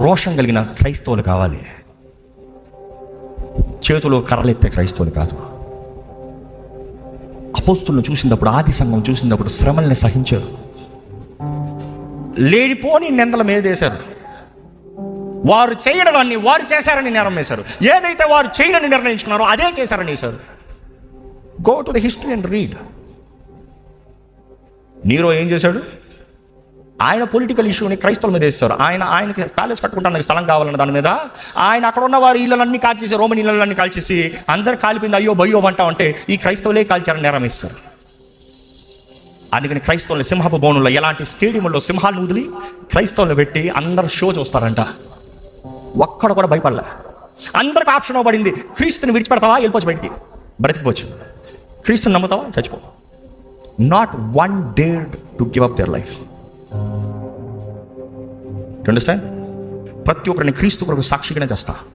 రోషం కలిగిన క్రైస్తవులు కావాలి. చేతులు కర్రలెత్తే క్రైస్తవులు కాదు. అపోస్తులను చూసినప్పుడు ఆది సంఘం చూసినప్పుడు శ్రమల్ని సహించారు. లేనిపోని నిందల మీద వారు చేయడాన్ని వారు చేశారని నేరం వేశారు. ఏదైతే వారు చేయడని నిర్ణయించుకున్నారో అదే చేశారని వేశారు. Go to the history and read. Nero ఏం చేశాడు? ఆయన పొలిటికల్ ఇష్యూని క్రైస్తవుల మీద వేస్తారు. ఆయన ఆయనకి ప్యాలెస్ కట్టుకుంటానికి స్థలం కావాలన్న దాని మీద ఆయన అక్కడ ఉన్న వారి ఇళ్ళన్నీ కాల్చేసి రోమన్ ఇళ్ళన్నీ కాల్చేసి అందరు కాలిపోయింది అయ్యో భయ్యో అంటా ఉంటే ఈ క్రైస్తవులే కాల్చారని నేరం ఇస్తారు అందుకని క్రైస్తవులు సింహపు బోనుల్లో ఎలాంటి స్టేడియంలో సింహాలను వదిలి క్రైస్తవులు పెట్టి అందరు షో చూస్తారంట. ఒక్కడ కూడా భయపడలే. అందరికి ఆప్షన్ అవ్వబడింది క్రీస్తుని విడిచిపెడతావా వెళ్ళిపోవచ్చు బయటికి. బ్రతికిపోవచ్చు. క్రీస్తుని నమ్ముతావా చచ్చిపో. Not one డేడ్ to give up their life understand ప్రతి ఒక్కరిని క్రీస్తు కొరకు సాక్షిగానే చేస్తా.